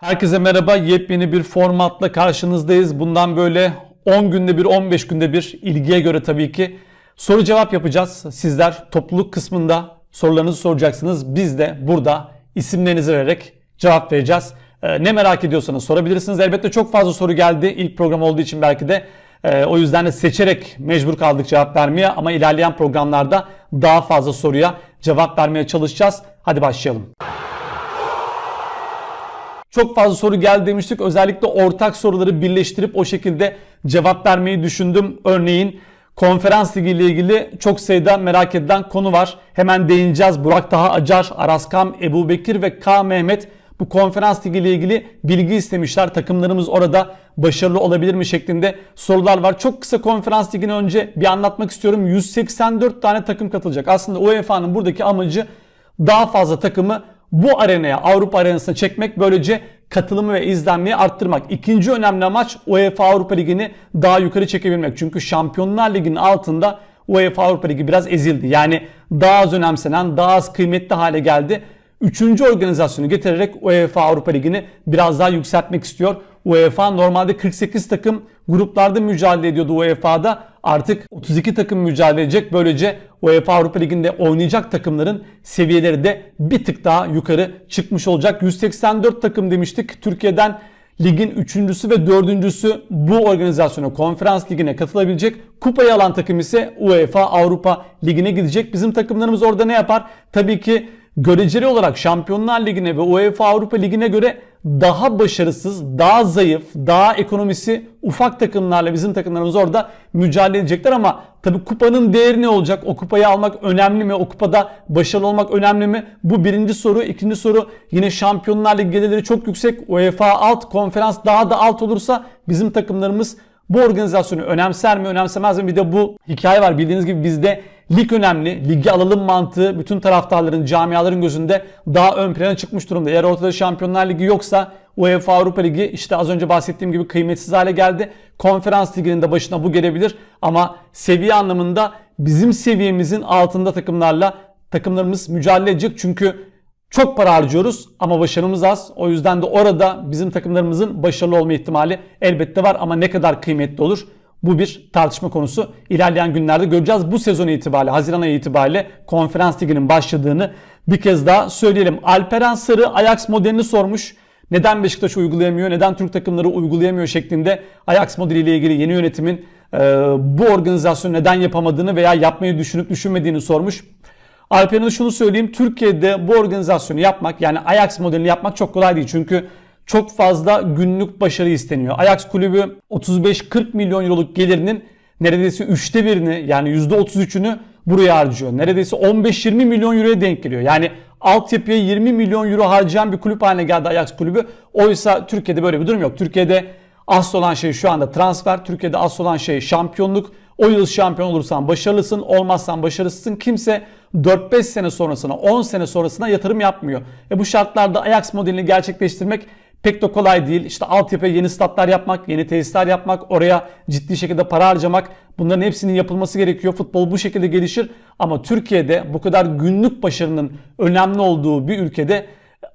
Herkese merhaba. Yepyeni bir formatla karşınızdayız. Bundan böyle 10 günde bir, 15 günde bir ilgiye göre tabii ki soru cevap yapacağız. Sizler topluluk kısmında sorularınızı soracaksınız. Biz de burada isimlerinizi vererek cevap vereceğiz. Ee, ne merak ediyorsanız sorabilirsiniz. Elbette çok fazla soru geldi. İlk program olduğu için belki de e, o yüzden de seçerek mecbur kaldık cevap vermeye ama ilerleyen programlarda daha fazla soruya cevap vermeye çalışacağız. Hadi başlayalım. Çok fazla soru geldi demiştik. Özellikle ortak soruları birleştirip o şekilde cevap vermeyi düşündüm. Örneğin konferans ligi ile ilgili çok sayıda merak edilen konu var. Hemen değineceğiz. Burak Taha Acar, Araskam, Ebu Bekir ve K. Mehmet bu konferans ligi ile ilgili bilgi istemişler. Takımlarımız orada başarılı olabilir mi şeklinde sorular var. Çok kısa konferans ligini önce bir anlatmak istiyorum. 184 tane takım katılacak. Aslında UEFA'nın buradaki amacı daha fazla takımı bu arenaya Avrupa arenasına çekmek böylece katılımı ve izlenmeyi arttırmak. İkinci önemli amaç UEFA Avrupa Ligi'ni daha yukarı çekebilmek. Çünkü Şampiyonlar Ligi'nin altında UEFA Avrupa Ligi biraz ezildi. Yani daha az önemsenen, daha az kıymetli hale geldi. Üçüncü organizasyonu getirerek UEFA Avrupa Ligi'ni biraz daha yükseltmek istiyor. UEFA normalde 48 takım gruplarda mücadele ediyordu UEFA'da. Artık 32 takım mücadele edecek. Böylece UEFA Avrupa Ligi'nde oynayacak takımların seviyeleri de bir tık daha yukarı çıkmış olacak. 184 takım demiştik. Türkiye'den ligin üçüncüsü ve dördüncüsü bu organizasyona konferans ligine katılabilecek. Kupayı alan takım ise UEFA Avrupa Ligi'ne gidecek. Bizim takımlarımız orada ne yapar? Tabii ki göreceli olarak Şampiyonlar Ligi'ne ve UEFA Avrupa Ligi'ne göre daha başarısız, daha zayıf, daha ekonomisi ufak takımlarla bizim takımlarımız orada mücadele edecekler ama tabii kupanın değeri ne olacak? O kupayı almak önemli mi? O kupada başarılı olmak önemli mi? Bu birinci soru. İkinci soru yine Şampiyonlar Ligi gelirleri çok yüksek. UEFA alt konferans daha da alt olursa bizim takımlarımız bu organizasyonu önemser mi önemsemez mi? Bir de bu hikaye var. Bildiğiniz gibi bizde lig önemli. Ligi alalım mantığı bütün taraftarların, camiaların gözünde daha ön plana çıkmış durumda. Eğer ortada Şampiyonlar Ligi yoksa UEFA Avrupa Ligi işte az önce bahsettiğim gibi kıymetsiz hale geldi. Konferans liginin de başına bu gelebilir. Ama seviye anlamında bizim seviyemizin altında takımlarla takımlarımız mücadele edecek. Çünkü çok para harcıyoruz ama başarımız az. O yüzden de orada bizim takımlarımızın başarılı olma ihtimali elbette var ama ne kadar kıymetli olur? Bu bir tartışma konusu. İlerleyen günlerde göreceğiz. Bu sezon itibariyle, Haziran ayı itibariyle konferans liginin başladığını bir kez daha söyleyelim. Alperen Sarı Ajax modelini sormuş. Neden Beşiktaş uygulayamıyor, neden Türk takımları uygulayamıyor şeklinde Ajax modeliyle ilgili yeni yönetimin e, bu organizasyonu neden yapamadığını veya yapmayı düşünüp düşünmediğini sormuş. Alperen'e şunu söyleyeyim. Türkiye'de bu organizasyonu yapmak yani Ajax modelini yapmak çok kolay değil. Çünkü çok fazla günlük başarı isteniyor. Ajax kulübü 35-40 milyon euroluk gelirinin neredeyse üçte birini yani %33'ünü buraya harcıyor. Neredeyse 15-20 milyon euroya denk geliyor. Yani altyapıya 20 milyon euro harcayan bir kulüp haline geldi Ajax kulübü. Oysa Türkiye'de böyle bir durum yok. Türkiye'de asıl olan şey şu anda transfer. Türkiye'de asıl olan şey şampiyonluk. O yıl şampiyon olursan başarılısın, olmazsan başarısızsın. Kimse 4-5 sene sonrasına, 10 sene sonrasına yatırım yapmıyor. E bu şartlarda Ajax modelini gerçekleştirmek pek de kolay değil. İşte altyapıya yeni statlar yapmak, yeni tesisler yapmak, oraya ciddi şekilde para harcamak bunların hepsinin yapılması gerekiyor. Futbol bu şekilde gelişir ama Türkiye'de bu kadar günlük başarının önemli olduğu bir ülkede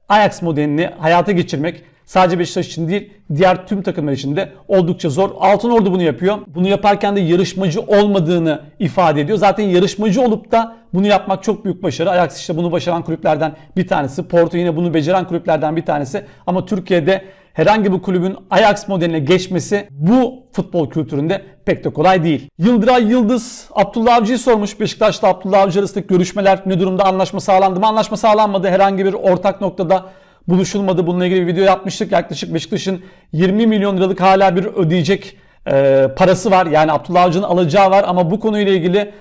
Ajax modelini hayata geçirmek sadece Beşiktaş için değil diğer tüm takımlar için de oldukça zor. Altın Ordu bunu yapıyor. Bunu yaparken de yarışmacı olmadığını ifade ediyor. Zaten yarışmacı olup da bunu yapmak çok büyük başarı. Ajax işte bunu başaran kulüplerden bir tanesi. Porto yine bunu beceren kulüplerden bir tanesi. Ama Türkiye'de herhangi bir kulübün Ajax modeline geçmesi bu futbol kültüründe pek de kolay değil. Yıldıray Yıldız Abdullah Avcı'yı sormuş. Beşiktaş'ta Abdullah Avcı arasındaki görüşmeler ne durumda anlaşma sağlandı mı? Anlaşma sağlanmadı. Herhangi bir ortak noktada buluşulmadı. Bununla ilgili bir video yapmıştık. Yaklaşık Beşiktaş'ın 20 milyon liralık hala bir ödeyecek e, parası var. Yani Abdullah Avcı'nın alacağı var ama bu konuyla ilgili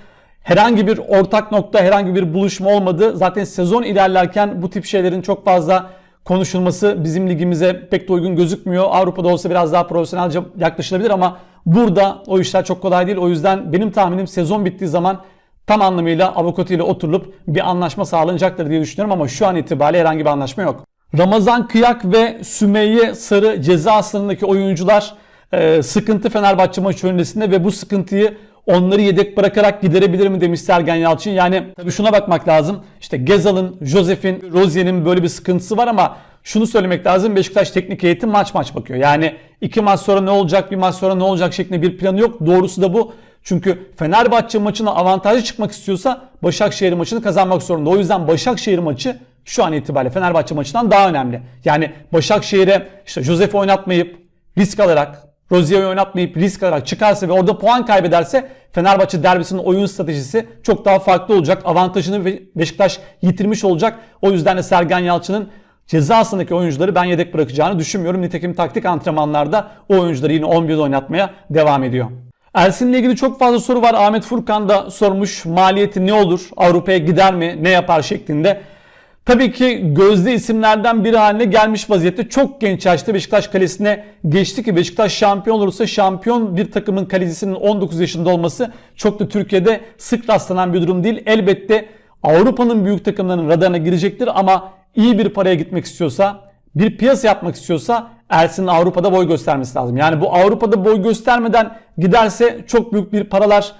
herhangi bir ortak nokta, herhangi bir buluşma olmadı. Zaten sezon ilerlerken bu tip şeylerin çok fazla konuşulması bizim ligimize pek de uygun gözükmüyor. Avrupa'da olsa biraz daha profesyonelce yaklaşılabilir ama burada o işler çok kolay değil. O yüzden benim tahminim sezon bittiği zaman tam anlamıyla avukatıyla oturulup bir anlaşma sağlanacaktır diye düşünüyorum ama şu an itibariyle herhangi bir anlaşma yok. Ramazan Kıyak ve Sümeyye Sarı ceza sınırındaki oyuncular e, sıkıntı Fenerbahçe maçı öncesinde ve bu sıkıntıyı onları yedek bırakarak giderebilir mi demiş Sergen Yalçın. Yani tabii şuna bakmak lazım. İşte Gezal'ın, Josef'in, Rozier'in böyle bir sıkıntısı var ama şunu söylemek lazım. Beşiktaş teknik heyeti maç maç bakıyor. Yani iki maç sonra ne olacak, bir maç sonra ne olacak şeklinde bir planı yok. Doğrusu da bu. Çünkü Fenerbahçe maçına avantajlı çıkmak istiyorsa Başakşehir maçını kazanmak zorunda. O yüzden Başakşehir maçı şu an itibariyle Fenerbahçe maçından daha önemli. Yani Başakşehir'e işte Josef oynatmayıp risk alarak Rozier'i oynatmayıp risk alarak çıkarsa ve orada puan kaybederse Fenerbahçe derbisinin oyun stratejisi çok daha farklı olacak. Avantajını Beşiktaş yitirmiş olacak. O yüzden de Sergen Yalçın'ın ceza sahasındaki oyuncuları ben yedek bırakacağını düşünmüyorum. Nitekim taktik antrenmanlarda o oyuncuları yine 11'de oynatmaya devam ediyor. Ersin'le ilgili çok fazla soru var. Ahmet Furkan da sormuş maliyeti ne olur? Avrupa'ya gider mi? Ne yapar şeklinde. Tabii ki gözde isimlerden biri haline gelmiş vaziyette. Çok genç yaşta Beşiktaş kalesine geçti ki Beşiktaş şampiyon olursa şampiyon bir takımın kalecisinin 19 yaşında olması çok da Türkiye'de sık rastlanan bir durum değil. Elbette Avrupa'nın büyük takımlarının radarına girecektir ama iyi bir paraya gitmek istiyorsa, bir piyasa yapmak istiyorsa Ersin'in Avrupa'da boy göstermesi lazım. Yani bu Avrupa'da boy göstermeden giderse çok büyük bir paralar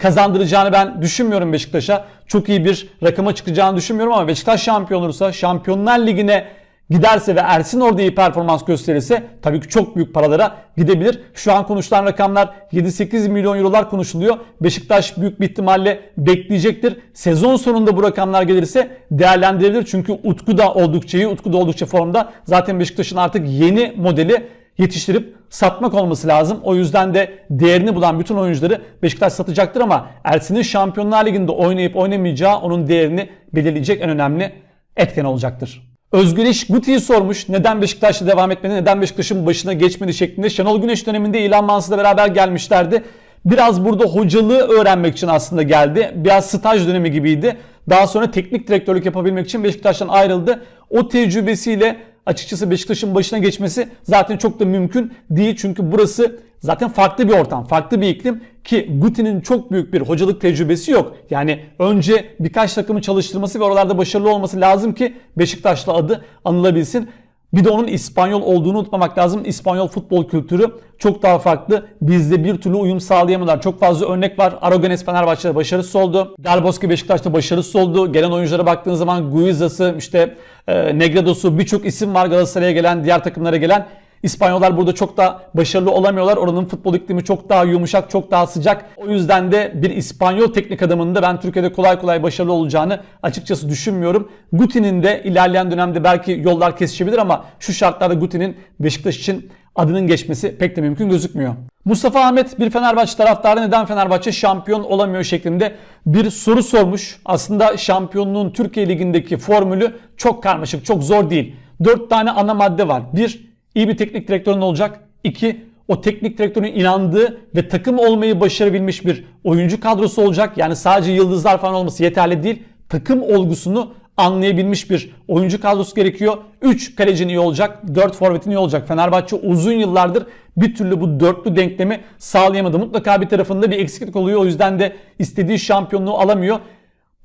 kazandıracağını ben düşünmüyorum Beşiktaş'a. Çok iyi bir rakama çıkacağını düşünmüyorum ama Beşiktaş şampiyon olursa Şampiyonlar Ligi'ne giderse ve Ersin orada iyi performans gösterirse tabii ki çok büyük paralara gidebilir. Şu an konuşulan rakamlar 7-8 milyon eurolar konuşuluyor. Beşiktaş büyük bir ihtimalle bekleyecektir. Sezon sonunda bu rakamlar gelirse değerlendirilebilir. Çünkü Utku da oldukça iyi, Utku da oldukça formda. Zaten Beşiktaş'ın artık yeni modeli yetiştirip satmak olması lazım. O yüzden de değerini bulan bütün oyuncuları Beşiktaş satacaktır ama Ersin'in Şampiyonlar Ligi'nde oynayıp oynamayacağı onun değerini belirleyecek en önemli etken olacaktır. Özgür İş Guti'yi sormuş. Neden Beşiktaş'ta devam etmedi, neden Beşiktaş'ın başına geçmedi şeklinde. Şenol Güneş döneminde İlhan Mansız'la beraber gelmişlerdi. Biraz burada hocalığı öğrenmek için aslında geldi. Biraz staj dönemi gibiydi. Daha sonra teknik direktörlük yapabilmek için Beşiktaş'tan ayrıldı. O tecrübesiyle açıkçası Beşiktaş'ın başına geçmesi zaten çok da mümkün değil. Çünkü burası zaten farklı bir ortam, farklı bir iklim ki Guti'nin çok büyük bir hocalık tecrübesi yok. Yani önce birkaç takımı çalıştırması ve oralarda başarılı olması lazım ki Beşiktaş'la adı anılabilsin. Bir de onun İspanyol olduğunu unutmamak lazım. İspanyol futbol kültürü çok daha farklı. Bizde bir türlü uyum sağlayamadılar. Çok fazla örnek var. Aragones Fenerbahçe'de başarısız oldu. Del Beşiktaş'ta başarısız oldu. Gelen oyunculara baktığın zaman Guiza'sı, işte e, Negredo'su birçok isim var Galatasaray'a gelen, diğer takımlara gelen. İspanyollar burada çok da başarılı olamıyorlar. Oranın futbol iklimi çok daha yumuşak, çok daha sıcak. O yüzden de bir İspanyol teknik adamının da ben Türkiye'de kolay kolay başarılı olacağını açıkçası düşünmüyorum. Guti'nin de ilerleyen dönemde belki yollar kesişebilir ama şu şartlarda Guti'nin Beşiktaş için adının geçmesi pek de mümkün gözükmüyor. Mustafa Ahmet bir Fenerbahçe taraftarı neden Fenerbahçe şampiyon olamıyor şeklinde bir soru sormuş. Aslında şampiyonluğun Türkiye Ligi'ndeki formülü çok karmaşık, çok zor değil. 4 tane ana madde var. 1 iyi bir teknik direktörün olacak. İki, o teknik direktörün inandığı ve takım olmayı başarabilmiş bir oyuncu kadrosu olacak. Yani sadece yıldızlar falan olması yeterli değil. Takım olgusunu anlayabilmiş bir oyuncu kadrosu gerekiyor. 3 kalecin iyi olacak, 4 forvetin iyi olacak. Fenerbahçe uzun yıllardır bir türlü bu dörtlü denklemi sağlayamadı. Mutlaka bir tarafında bir eksiklik oluyor. O yüzden de istediği şampiyonluğu alamıyor.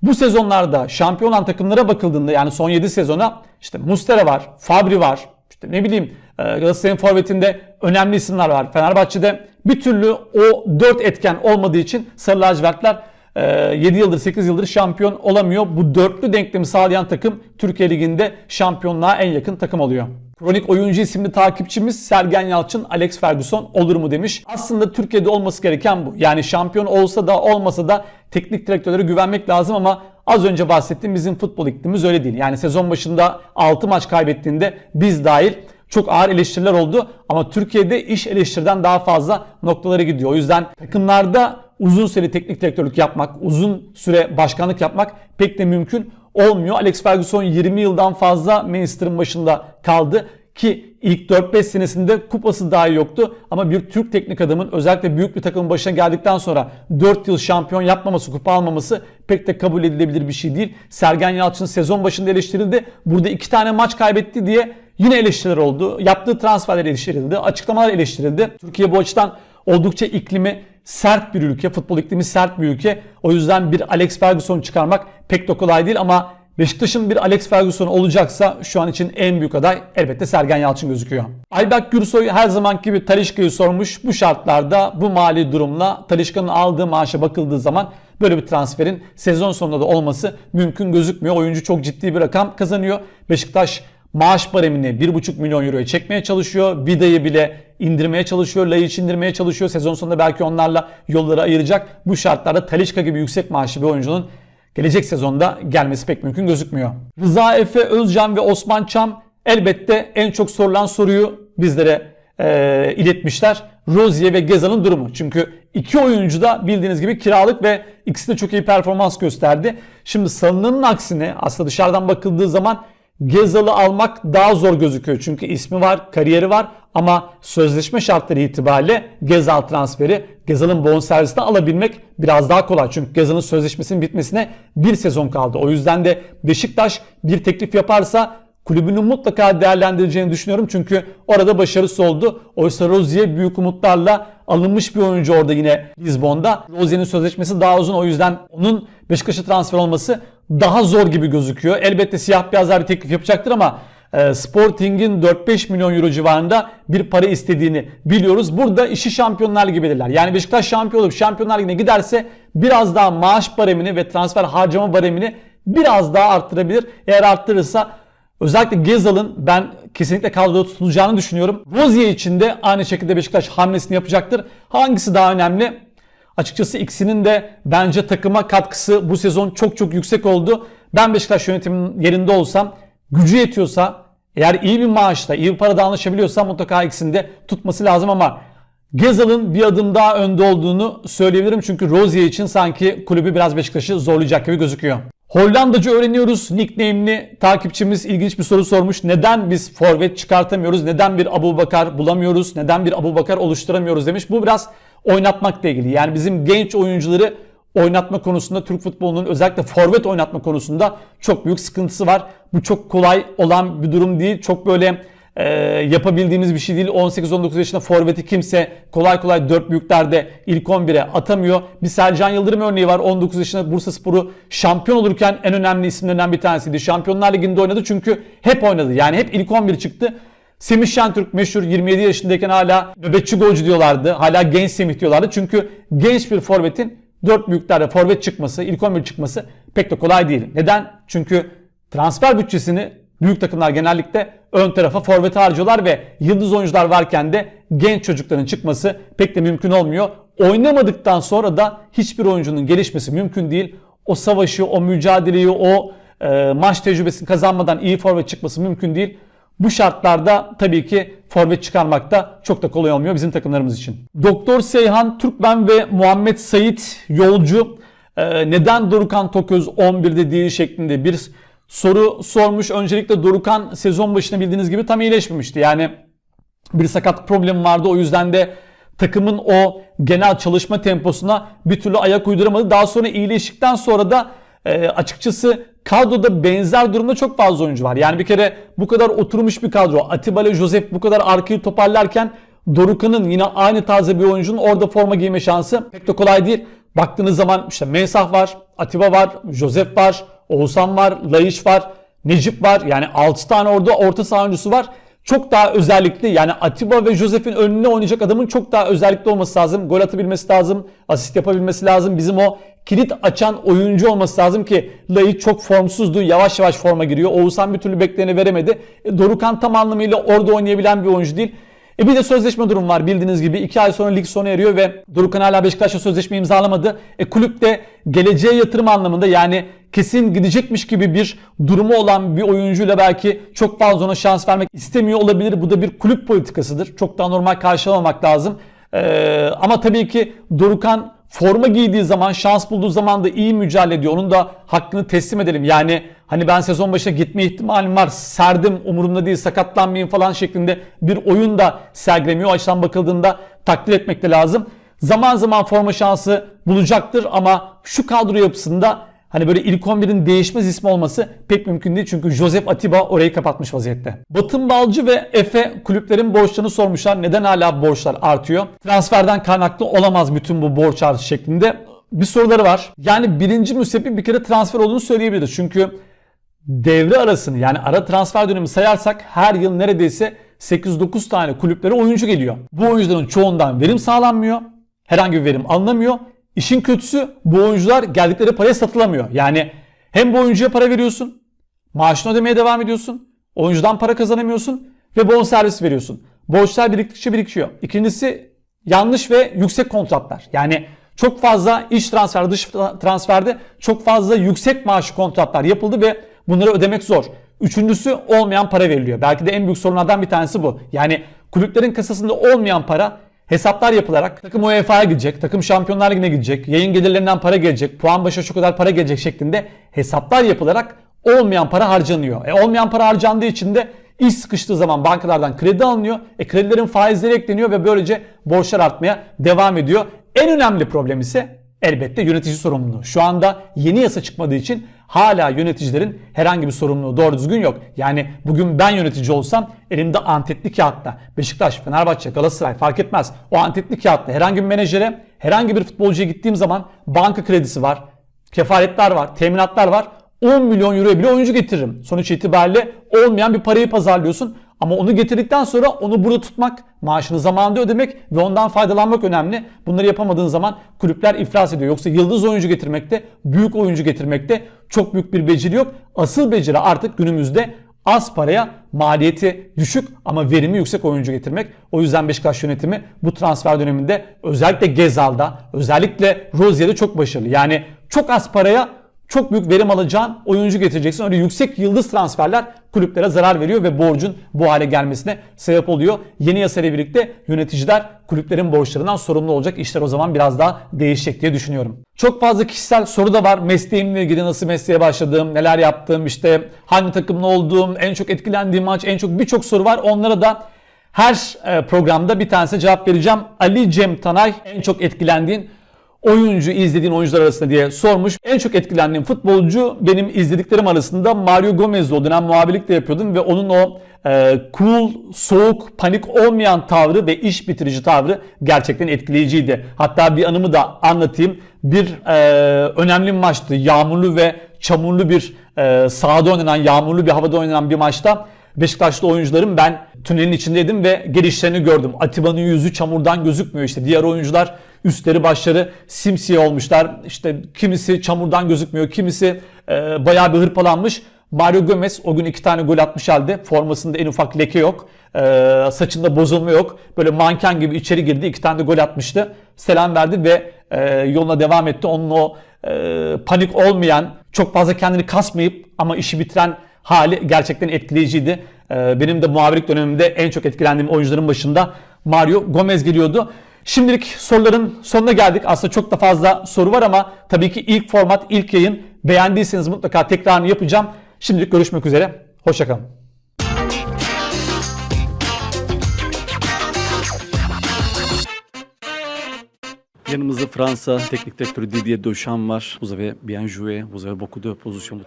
Bu sezonlarda şampiyon olan takımlara bakıldığında yani son 7 sezona işte Mustera var, Fabri var, işte ne bileyim e, Galatasaray'ın forvetinde önemli isimler var. Fenerbahçe'de bir türlü o 4 etken olmadığı için Sarı Lacivertler 7 e, yıldır 8 yıldır şampiyon olamıyor. Bu dörtlü denklemi sağlayan takım Türkiye Ligi'nde şampiyonluğa en yakın takım oluyor. Kronik oyuncu isimli takipçimiz Sergen Yalçın Alex Ferguson olur mu demiş. Aslında Türkiye'de olması gereken bu. Yani şampiyon olsa da olmasa da teknik direktörlere güvenmek lazım ama az önce bahsettiğim bizim futbol iklimimiz öyle değil. Yani sezon başında 6 maç kaybettiğinde biz dahil çok ağır eleştiriler oldu ama Türkiye'de iş eleştiriden daha fazla noktalara gidiyor. O yüzden takımlarda uzun süre teknik direktörlük yapmak, uzun süre başkanlık yapmak pek de mümkün olmuyor. Alex Ferguson 20 yıldan fazla Manchester'ın başında kaldı ki ilk 4-5 senesinde kupası dahi yoktu. Ama bir Türk teknik adamın özellikle büyük bir takımın başına geldikten sonra 4 yıl şampiyon yapmaması, kupa almaması pek de kabul edilebilir bir şey değil. Sergen Yalçın sezon başında eleştirildi. Burada 2 tane maç kaybetti diye Yine eleştiriler oldu. Yaptığı transferler eleştirildi. Açıklamalar eleştirildi. Türkiye bu açıdan oldukça iklimi sert bir ülke. Futbol iklimi sert bir ülke. O yüzden bir Alex Ferguson çıkarmak pek de kolay değil ama Beşiktaş'ın bir Alex Ferguson olacaksa şu an için en büyük aday elbette Sergen Yalçın gözüküyor. Ayberk Gürsoy her zaman gibi Talişka'yı sormuş. Bu şartlarda bu mali durumla Talişka'nın aldığı maaşa bakıldığı zaman böyle bir transferin sezon sonunda da olması mümkün gözükmüyor. Oyuncu çok ciddi bir rakam kazanıyor. Beşiktaş maaş baremini 1,5 milyon euroya çekmeye çalışıyor. Vida'yı bile indirmeye çalışıyor. Laiç indirmeye çalışıyor. Sezon sonunda belki onlarla yolları ayıracak. Bu şartlarda Talişka gibi yüksek maaşlı bir oyuncunun gelecek sezonda gelmesi pek mümkün gözükmüyor. Rıza Efe Özcan ve Osman Çam elbette en çok sorulan soruyu bizlere e, iletmişler. Rozier ve Gezal'ın durumu. Çünkü iki oyuncu da bildiğiniz gibi kiralık ve ikisi de çok iyi performans gösterdi. Şimdi sanılanın aksine aslında dışarıdan bakıldığı zaman Gezal'ı almak daha zor gözüküyor. Çünkü ismi var, kariyeri var ama sözleşme şartları itibariyle Gezal transferi, Gezal'ın bonservisini alabilmek biraz daha kolay. Çünkü Gezal'ın sözleşmesinin bitmesine bir sezon kaldı. O yüzden de Beşiktaş bir teklif yaparsa kulübünün mutlaka değerlendireceğini düşünüyorum. Çünkü orada başarısı oldu. Oysa Rozier büyük umutlarla alınmış bir oyuncu orada yine Lisbon'da. Rozier'in sözleşmesi daha uzun. O yüzden onun Beşiktaş'a transfer olması daha zor gibi gözüküyor. Elbette siyah beyazlar bir teklif yapacaktır ama Sporting'in 4-5 milyon euro civarında bir para istediğini biliyoruz. Burada işi Şampiyonlar Ligi belirler. Yani Beşiktaş şampiyon olup Şampiyonlar Ligi'ne giderse biraz daha maaş baremini ve transfer harcama baremini biraz daha arttırabilir. Eğer arttırırsa Özellikle Gezal'ın ben kesinlikle kadroda tutulacağını düşünüyorum. Rozier için de aynı şekilde Beşiktaş hamlesini yapacaktır. Hangisi daha önemli? Açıkçası ikisinin de bence takıma katkısı bu sezon çok çok yüksek oldu. Ben Beşiktaş yönetiminin yerinde olsam gücü yetiyorsa eğer iyi bir maaşla, iyi bir parada anlaşabiliyorsa mutlaka ikisini de tutması lazım ama Gezal'ın bir adım daha önde olduğunu söyleyebilirim. Çünkü Rozier için sanki kulübü biraz Beşiktaş'ı zorlayacak gibi gözüküyor. Hollandaca öğreniyoruz. Nickname'li takipçimiz ilginç bir soru sormuş. Neden biz forvet çıkartamıyoruz? Neden bir Abu Bakar bulamıyoruz? Neden bir Abu Bakar oluşturamıyoruz demiş. Bu biraz oynatmakla ilgili. Yani bizim genç oyuncuları oynatma konusunda Türk futbolunun özellikle forvet oynatma konusunda çok büyük sıkıntısı var. Bu çok kolay olan bir durum değil. Çok böyle e, yapabildiğimiz bir şey değil. 18-19 yaşında forveti kimse kolay kolay 4 büyüklerde ilk 11'e atamıyor. Bir Sercan Yıldırım örneği var. 19 yaşında Bursa Sporu şampiyon olurken en önemli isimlerinden bir tanesiydi. Şampiyonlar Ligi'nde oynadı çünkü hep oynadı. Yani hep ilk 11 çıktı. Semih Şentürk meşhur 27 yaşındayken hala nöbetçi golcü diyorlardı. Hala genç Semih diyorlardı. Çünkü genç bir forvetin 4 büyüklerde forvet çıkması, ilk 11 çıkması pek de kolay değil. Neden? Çünkü transfer bütçesini büyük takımlar genellikle ön tarafa forvet harcıyorlar ve yıldız oyuncular varken de genç çocukların çıkması pek de mümkün olmuyor. Oynamadıktan sonra da hiçbir oyuncunun gelişmesi mümkün değil. O savaşı, o mücadeleyi, o e, maç tecrübesini kazanmadan iyi forvet çıkması mümkün değil. Bu şartlarda tabii ki forvet çıkarmak da çok da kolay olmuyor bizim takımlarımız için. Doktor Seyhan Türkmen ve Muhammed Sait Yolcu e, neden Dorukan Toköz 11'de değil şeklinde bir soru sormuş. Öncelikle Dorukan sezon başında bildiğiniz gibi tam iyileşmemişti. Yani bir sakat problemi vardı. O yüzden de takımın o genel çalışma temposuna bir türlü ayak uyduramadı. Daha sonra iyileştikten sonra da e, açıkçası kadroda benzer durumda çok fazla oyuncu var. Yani bir kere bu kadar oturmuş bir kadro. Atiba ile Josep bu kadar arkayı toparlarken Dorukan'ın yine aynı tarzda bir oyuncunun orada forma giyme şansı pek de kolay değil. Baktığınız zaman işte Mensah var, Atiba var, Josep var, Oğuzhan var, Layış var, Necip var. Yani 6 tane orada orta saha oyuncusu var. Çok daha özellikli yani Atiba ve Josef'in önüne oynayacak adamın çok daha özellikli olması lazım. Gol atabilmesi lazım, asist yapabilmesi lazım. Bizim o kilit açan oyuncu olması lazım ki Layı çok formsuzdu. Yavaş yavaş forma giriyor. Oğuzhan bir türlü beklerini veremedi. E, Dorukan tam anlamıyla orada oynayabilen bir oyuncu değil. E bir de sözleşme durum var bildiğiniz gibi. 2 ay sonra lig sona eriyor ve Dorukan hala Beşiktaş'la sözleşme imzalamadı. E kulüp de geleceğe yatırım anlamında yani kesin gidecekmiş gibi bir durumu olan bir oyuncuyla belki çok fazla ona şans vermek istemiyor olabilir. Bu da bir kulüp politikasıdır. Çok daha normal karşılamamak lazım. Ee, ama tabii ki Dorukan forma giydiği zaman, şans bulduğu zaman da iyi mücadele ediyor. Onun da hakkını teslim edelim. Yani hani ben sezon başına gitme ihtimalim var. Serdim umurumda değil sakatlanmayayım falan şeklinde bir oyun da sergilemiyor. O açıdan bakıldığında takdir etmek de lazım. Zaman zaman forma şansı bulacaktır ama şu kadro yapısında Hani böyle ilk 11'in değişmez ismi olması pek mümkün değil. Çünkü Josep Atiba orayı kapatmış vaziyette. Batın Balcı ve Efe kulüplerin borçlarını sormuşlar. Neden hala borçlar artıyor? Transferden kaynaklı olamaz bütün bu borç artışı şeklinde. Bir soruları var. Yani birinci müsebbibi bir kere transfer olduğunu söyleyebiliriz. Çünkü devre arasını yani ara transfer dönemi sayarsak her yıl neredeyse 8-9 tane kulüplere oyuncu geliyor. Bu oyuncuların çoğundan verim sağlanmıyor. Herhangi bir verim alınamıyor. İşin kötüsü bu oyuncular geldikleri paraya satılamıyor. Yani hem bu oyuncuya para veriyorsun, maaşını ödemeye devam ediyorsun. Oyuncudan para kazanamıyorsun ve bonservis veriyorsun. Borçlar biriktikçe birikiyor. İkincisi yanlış ve yüksek kontratlar. Yani çok fazla iç transfer, dış transferde çok fazla yüksek maaşı kontratlar yapıldı ve bunları ödemek zor. Üçüncüsü olmayan para veriliyor. Belki de en büyük sorunlardan bir tanesi bu. Yani kulüplerin kasasında olmayan para hesaplar yapılarak takım UEFA'ya gidecek, takım Şampiyonlar Ligi'ne gidecek, yayın gelirlerinden para gelecek, puan başa şu kadar para gelecek şeklinde hesaplar yapılarak olmayan para harcanıyor. E, olmayan para harcandığı için de iş sıkıştığı zaman bankalardan kredi alınıyor. E, kredilerin faizleri ekleniyor ve böylece borçlar artmaya devam ediyor. En önemli problem ise elbette yönetici sorumluluğu. Şu anda yeni yasa çıkmadığı için hala yöneticilerin herhangi bir sorumluluğu doğru düzgün yok. Yani bugün ben yönetici olsam elimde antetli kağıtta Beşiktaş, Fenerbahçe, Galatasaray fark etmez. O antetli kağıtta herhangi bir menajere, herhangi bir futbolcuya gittiğim zaman banka kredisi var, kefaletler var, teminatlar var. 10 milyon euroya bile oyuncu getiririm. Sonuç itibariyle olmayan bir parayı pazarlıyorsun. Ama onu getirdikten sonra onu burada tutmak, maaşını zamanında ödemek ve ondan faydalanmak önemli. Bunları yapamadığın zaman kulüpler iflas ediyor. Yoksa yıldız oyuncu getirmekte, büyük oyuncu getirmekte çok büyük bir beceri yok. Asıl beceri artık günümüzde az paraya maliyeti düşük ama verimi yüksek oyuncu getirmek. O yüzden Beşiktaş yönetimi bu transfer döneminde özellikle Gezal'da, özellikle Rozier'de çok başarılı. Yani çok az paraya çok büyük verim alacağın oyuncu getireceksin. Öyle yüksek yıldız transferler kulüplere zarar veriyor ve borcun bu hale gelmesine sebep oluyor. Yeni yasayla birlikte yöneticiler kulüplerin borçlarından sorumlu olacak. İşler o zaman biraz daha değişecek diye düşünüyorum. Çok fazla kişisel soru da var. Mesleğimle ilgili nasıl mesleğe başladım, neler yaptım, işte hangi takımla olduğum, en çok etkilendiğim maç, en çok birçok soru var. Onlara da her e, programda bir tanesine cevap vereceğim. Ali Cem Tanay en çok etkilendiğin oyuncu izlediğin oyuncular arasında diye sormuş. En çok etkilendiğim futbolcu benim izlediklerim arasında Mario Gomez'di. O dönem muhabirlik de yapıyordum ve onun o e, cool, soğuk, panik olmayan tavrı ve iş bitirici tavrı gerçekten etkileyiciydi. Hatta bir anımı da anlatayım. Bir e, önemli maçtı. Yağmurlu ve çamurlu bir e, sahada oynanan, yağmurlu bir havada oynanan bir maçta Beşiktaşlı oyuncularım ben tünelin içindeydim ve gelişlerini gördüm. Atiba'nın yüzü çamurdan gözükmüyor işte. Diğer oyuncular üstleri başları simsiyah olmuşlar. İşte kimisi çamurdan gözükmüyor, kimisi e, bayağı bir hırpalanmış. Mario Gomez o gün iki tane gol atmış halde. Formasında en ufak leke yok. E, saçında bozulma yok. Böyle manken gibi içeri girdi. iki tane de gol atmıştı. Selam verdi ve e, yoluna devam etti. Onun o e, panik olmayan, çok fazla kendini kasmayıp ama işi bitiren hali gerçekten etkileyiciydi. Ee, benim de muhabirlik dönemimde en çok etkilendiğim oyuncuların başında Mario Gomez geliyordu. Şimdilik soruların sonuna geldik. Aslında çok da fazla soru var ama tabii ki ilk format, ilk yayın. Beğendiyseniz mutlaka tekrarını yapacağım. Şimdilik görüşmek üzere. Hoşçakalın. Yanımızda Fransa teknik direktörü Didier Deschamps var. Vous avez bien joué, vous avez beaucoup de positions